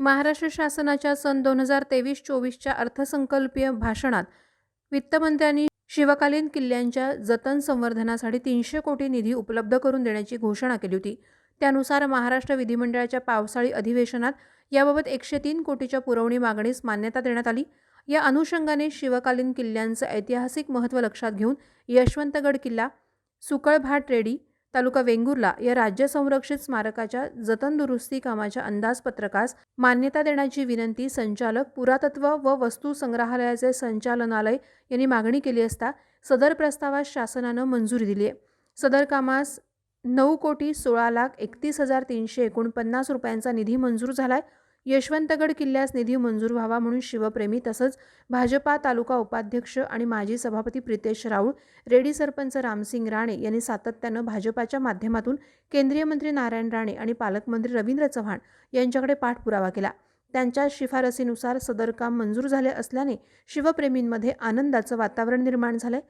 महाराष्ट्र शासनाच्या सन दोन हजार तेवीस चोवीसच्या अर्थसंकल्पीय भाषणात वित्तमंत्र्यांनी शिवकालीन किल्ल्यांच्या जतन संवर्धनासाठी तीनशे कोटी निधी उपलब्ध करून देण्याची घोषणा केली होती. त्यानुसार महाराष्ट्र विधिमंडळाच्या पावसाळी अधिवेशनात याबाबत एकशे तीन कोटीच्या पुरवणी मागणीस मान्यता देण्यात आली. या अनुषंगाने शिवकालीन किल्ल्यांचं ऐतिहासिक महत्त्व लक्षात घेऊन यशवंतगड किल्ला सुकळभाट रेडी तालुका वेंगुर्ला या राज्य संरक्षित स्मारकाच्या जतन दुरुस्ती कामाच्या अंदाजपत्रकास मान्यता देण्याची विनंती संचालक पुरातत्व व वस्तू संग्रहालयाचे संचालनालय यांनी मागणी केली असता सदर प्रस्तावास शासनानं मंजुरी दिली आहे. सदर कामास नऊ कोटी सोळा लाख एकतीस हजार तीनशे एकोणपन्नास रुपयांचा निधी मंजूर झाला आहे यशवंतगड किल्ल्यास निधी मंजूर व्हावा म्हणून शिवप्रेमी तसंच भाजपा तालुका उपाध्यक्ष आणि माजी सभापती प्रितेश राऊळ रेडी सरपंच रामसिंग राणे यांनी सातत्यानं भाजपाच्या माध्यमातून केंद्रीय मंत्री नारायण राणे आणि पालकमंत्री रवींद्र चव्हाण यांच्याकडे पाठपुरावा केला. त्यांच्या शिफारसीनुसार सदर काम मंजूर झाले असल्याने शिवप्रेमींमध्ये आनंदाचं वातावरण निर्माण झालंय.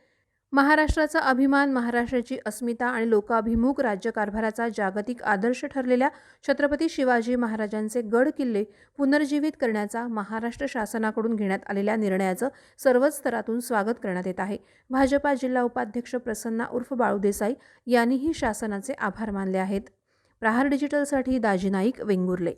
महाराष्ट्राचा अभिमान महाराष्ट्राची अस्मिता आणि लोकाभिमुख राज्यकारभाराचा जागतिक आदर्श ठरलेल्या छत्रपती शिवाजी महाराजांचे गड किल्ले पुनर्जीवित करण्याचा महाराष्ट्र शासनाकडून घेण्यात आलेल्या निर्णयाचं सर्वच स्तरातून स्वागत करण्यात येत आहे. भाजपा जिल्हा उपाध्यक्ष प्रसन्ना उर्फ बाळू देसाई यांनीही शासनाचे आभार मानले आहेत. प्रहार डिजिटलसाठी दाजी नाईक वेंगुर्ले